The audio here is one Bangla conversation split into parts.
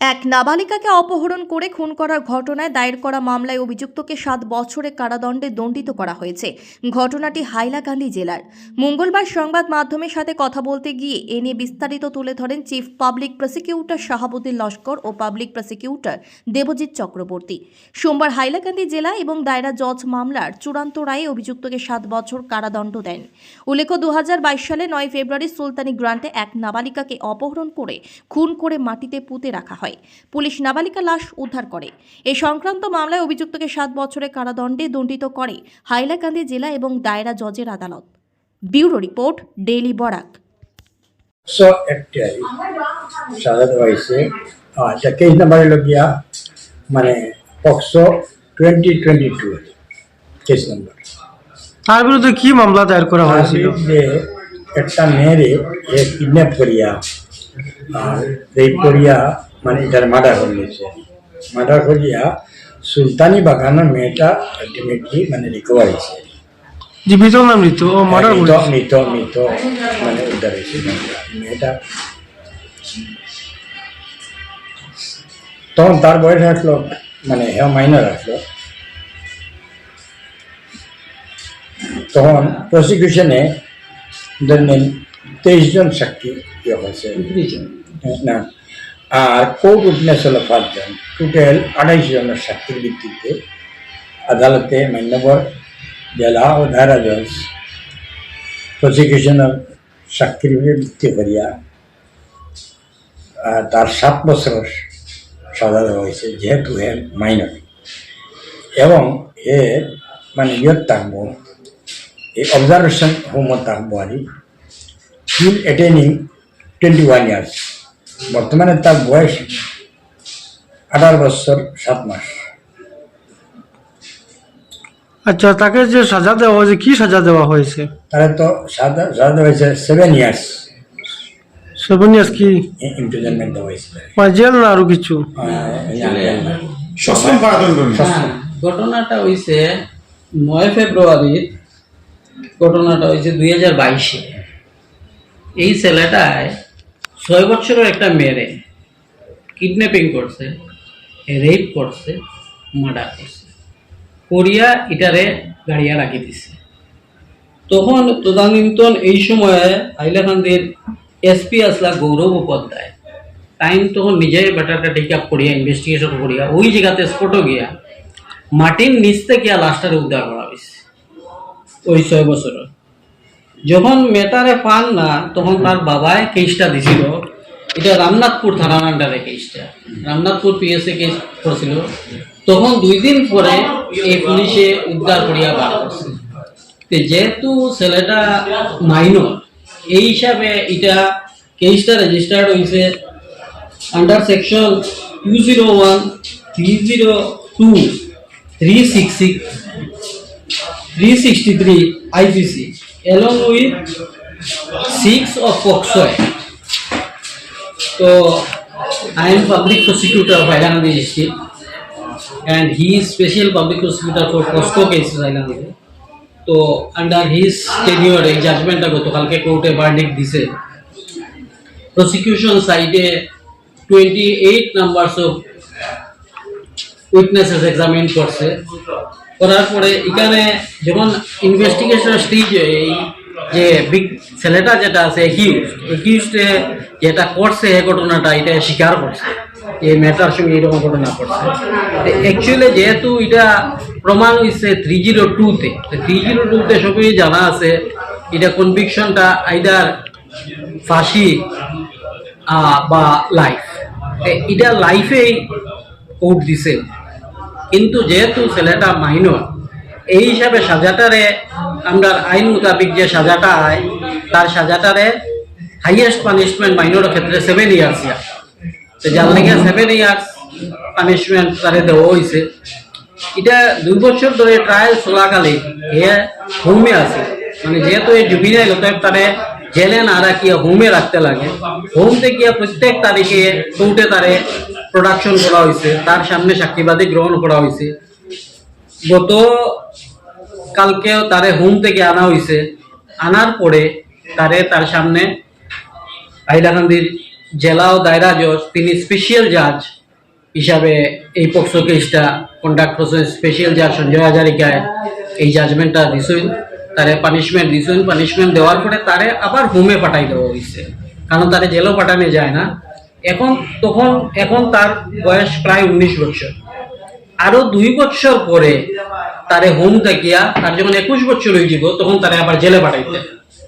এক নাবালিকাকে অপহরণ করে খুন করার ঘটনায় দায়ের করা মামলায় অভিযুক্তকে সাত বছরের কারাদণ্ডে দণ্ডিত করা হয়েছে। ঘটনাটি হাইলাকান্দি জেলার। মঙ্গলবার সংবাদ মাধ্যমের সাথে কথা বলতে গিয়ে এ নিয়ে বিস্তারিত তুলে ধরেন chief public prosecutor Shahabuddin Laskar ও পাবলিক প্রসিকিউটর দেবজিৎ চক্রবর্তী। সোমবার হাইলাকান্দি জেলা এবং দায়রা জজ মামলার চূড়ান্ত রায়ে অভিযুক্তকে সাত বছর কারাদণ্ড দেন। উল্লেখ্য দু হাজার বাইশ সালে নয় ফেব্রুয়ারি সুলতানি গ্রান্টে এক নাবালিকাকে অপহরণ করে খুন করে মাটিতে পুঁতে রাখা হয়। পুলিশ নাবালিকা লাশ উদ্ধার করে। এই সংক্রান্ত মামলায় অভিযুক্তকে সাত বছরের কারাদণ্ডে দণ্ডিত করে হাইলাকান্দি জেলা এবং দায়রা জজের আদালত। Bureau report daily Barak. Twenty twenty two case number তার বিরুদ্ধে কি মামলা দায়ের করা হয়েছিল? যে একটা মেয়েরে এ কিডন্যাপ করিয়া রেপ করিয়া মানে এটার মার্ডার হয়েছে। মার্ডার করিয়া সুলতানি বাগানের মেয়েটা আলটিমেটলি মানে রিকভার হয়েছে। জীবিত না মৃত ও মার্ডার মৃত মৃত মৃত মানে উদ্ধার হয়েছে মেয়েটা। তখন তার বয়স আসলো মানে হে মাইনার আসলো। তখন প্রসিকিউশনে ধরেন তেইশ জন সাক্ষী ইয়ে হয়েছে। না আর কোর্ট উইটনেস হলো পাঁচজন। টোটাল আড়াইশ জনের সাক্ষীর ভিত্তিতে আদালতে মান্যবর, জেলা ও দায়রা জজ প্রসিকিউশনের সাক্ষীর ভিত্তি করিয়া তার সাত বছর সাজা দেওয়া হয়েছে, যেহেতু হে মাইনর এবং এ মানে ইয়ত থাকব, এই অবজারভেশন হোমত থাকব আর still attaining twenty one years বর্তমানে তার বয়স আঠারো বছর সাত মাস। আচ্ছা তাকে যে সাজা দেওয়া হয়েছে কি সাজা দেওয়া হয়েছে? তারা তো সাজা সাজা দেওয়া হয়েছে সেভেন ইয়ার্স সেভেন ইয়ার্স কি? ইমপ্রিজনমেন্ট দেওয়া হয়েছে মানে জেল না আরও কিছু? কারাদণ্ড হ্যাঁ, ঘটনাটা হইছে নয় ফেব্রুয়ারির ঘটনাটা হয়েছে দুই হাজার বাইশে। এই ছেলেটায় ছয় বছরের একটা মেয়েরে কিডন্যাপিং করছে রেপ করছে মার্ডার করছে। করিয়া ইটারে গাড়িয়া রাখি দিছে। তখন তদানীন্তন এই সময়ে হাইলাকান্দির এসপি আসলা গৌরব উপাধ্যায়। টাইম তখন নিজের ব্যাটারটা টেক আপ করিয়া ইনভেস্টিগেশন করিয়া, ওই জায়গাতে স্পটও গিয়া মাটির নিচ থেকে লাশটারে উদ্ধার করা হয়েছে ওই ছয় বছরের। যখন মেটারে পান না, তখন তার বাবায় কেসটা দিছিল। এটা রামনাথপুর থানার আন্ডারে কেসটা রামনাথপুর পিএসএ কেস করছিল। তখন দুই দিন পরে এই পুলিশে উদ্ধার করিয়া বার করছে। যেহেতু ছেলেটা মাইনর এই হিসাবে এটা কেসটা রেজিস্টার্ড হয়েছে under section two zero one three zero two three six six three sixty three IPC with six of POXO Act. So I am public prosecutor of Hailandi district and he is special public prosecutor for POSCO cases Hailandi. তো আন্ডার হিজ টেনিওর এই জাজমেন্টটা গতকালকে কোর্টে ভার্ডিক্ট দিছে প্রসিকিউশন সাইডে twenty eight numbers of witnesses examine করছে করার পরে এখানে যখন ইনভেস্টিগেশন স্টেজ এই যে বিগ ছেলেটা যেটা আছে হিউজ যেটা করছে এই ঘটনাটা, এটা স্বীকার করছে। এই মেটার সঙ্গে এরকম ঘটনা করছে অ্যাকচুয়ালি যেহেতু এটা প্রমাণ হয়েছে থ্রি জিরো টুতে থ্রি জিরো টুতে সবই জানা আছে, এটা কনভিকশনটা আইদার ফাঁসি বা লাইফ এটা লাইফেই কোর্ট দিছে। কিন্তু যেহেতু ছেলেটা মাইনর এই হিসাবে সাজাটারে আমরা আইন মোতাবিক যে সাজাটা আয় তার সাজাটারে হাইয়েস্ট পানিশমেন্ট মাইনরের ক্ষেত্রে সেভেন ইয়ার্স ইয়ার তো যার লেগে সেভেন ইয়ার্স পানিশমেন্ট তারে দেওয়া হয়েছে এটা দুই বছর ধরে ট্রায়াল চলাকালে এ হোমে আছে। মানে যেহেতু এই জুবিনাইল অতএব তারে জেলে না রাখিয়া হোমে রাখতে লাগে। হোম থেকে প্রত্যেক তারিখে কোর্টে তারে প্রোডাকশন করা হয়েছে, তার সামনে সাক্ষীবাদী গ্রহণ করা হয়েছে। গত কালকেও তারে হোম থেকে আনা হয়েছে। আনার পরে তারে তার সামনে হাইলাকান্দির জেলা ও দায়রা জজ, তিনি স্পেশিয়াল জাজ হিসাবে এই পক্সো কেসটা কন্ডাক্ট করছেন। স্পেশিয়াল জাজ সঞ্জয় হাজারিকায় এই জাজমেন্টটা দিছেন। তারে পানিশমেন্ট দিছেন। পানিশমেন্ট দেওয়ার পরে তারে আবার হোমে পাঠাই দেওয়া হয়েছে। কারণ তারে জেলও পাঠানো যায় না। এখন তখন, এখন তার বয়স প্রায় উনিশ বছর। আরও দুই বছর পরে তারে হোম থাকিয়া তার যখন একুশ বছর হয়ে যাব তখন তারে আবার জেলে পাঠাইতে,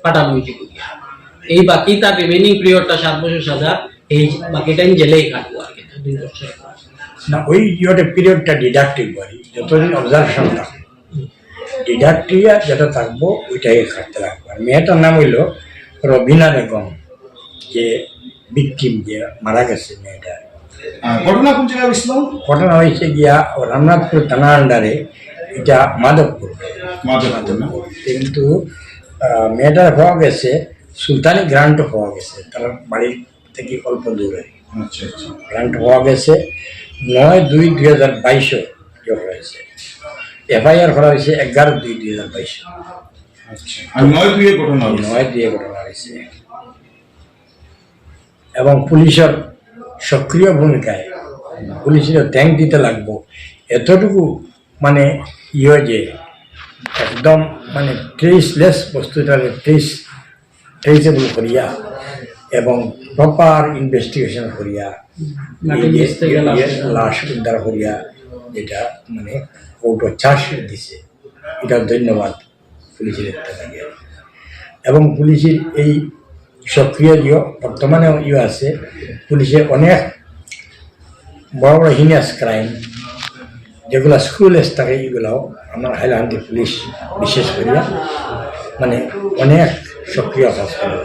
পাঠানো হয়েছিল এই বাকি তার রিমেনিং পিরিয়ডটা সাত বছর সাজা, এই বাকি টাইম জেলেই কাটবো আর কি, দুই বছর না, ওই ইয়েটা পিরিয়ডটা ডিডাক্টিভ বাড়ি যতদিন অবজারভেশন থাকবে ডিডাক্টিয়া যেটা থাকব, ওইটাই খাটতে লাগবে। আর মেয়েটার নাম হইল রবিনা বেগম, যে ভিকটিম যে মারা গেছে মেয়েটা ঘটনা কোন জায়গায় হয়েছিল ঘটনা হয়েছে গিয়া রামনাথপুর থানা আন্ডারে এটা মাধবপুর না কিন্তু মেয়েটার হওয়া গেছে সুলতানি গ্রান্ট হওয়া গেছে তার বাড়ি থেকে অল্প দূরে গ্রান্ট হওয়া গেছে নয় দুই দুই হাজার বাইশে হয়েছে। এফআইআর করা হয়েছে এগারো দুই দুই হাজার বাইশে। আচ্ছা। নয় দুয়ে ঘটনা নয় দিয়ে ঘটনা হয়েছে। এবং পুলিশের সক্রিয় ভূমিকায় পুলিশের ট্যাঙ্ক দিতে লাগবো। এতটুকু মানে ইয়ে যে একদম মানে ট্রেসলেস বস্তুটাকে ট্রেস ট্রেসেবল করিয়া এবং প্রপার ইনভেস্টিগেশন করিয়া লাশ উদ্ধার করিয়া যেটা মানে কোর্টও চার্জশিট দিছে। এটা ধন্যবাদ পুলিশের এবং পুলিশের এই সক্রিয় ইয়ে বর্তমানেও ইয়ে আছে। পুলিশে অনেক বড় বড় হিনিয়াস ক্রাইম যেগুলো স্কুলেস থাকে এগুলাও আমার হাইলাহান্দি পুলিশ বিশেষ করিয়া মানে অনেক সক্রিয় কাজ করে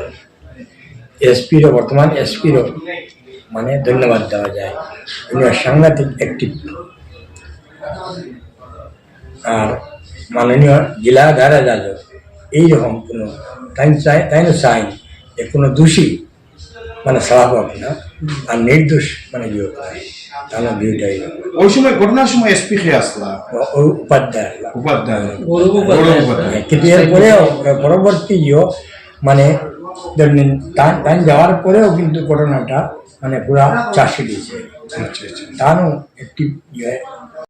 এসপিরও বর্তমান এসপিরও মানে ধন্যবাদ দেওয়া যায়। উনি সাংঘাতিক অ্যাক্টিভ আর মাননীয় জেলা দারা যাদব এইরকম কোনো তাই চাই তাই চাই। যে কোনো দোষী মানে সারা পাবে না। আর নির্দোষ মানে বিয়ে করে তাহলে বিয়েটাই ওই সময় ঘটনার সময় এসপি খেয়ে আসলা? উপাধ্যায়। উপাধ্যায়। উপাধ্যায়। কিন্তু এরপরেও পরবর্তী ইয়ে মানে ধরেন টান টান যাওয়ার পরেও কিন্তু ঘটনাটা মানে পুরা চাষি দিয়েছে। আচ্ছা আচ্ছা। তারও একটি ইয়ে।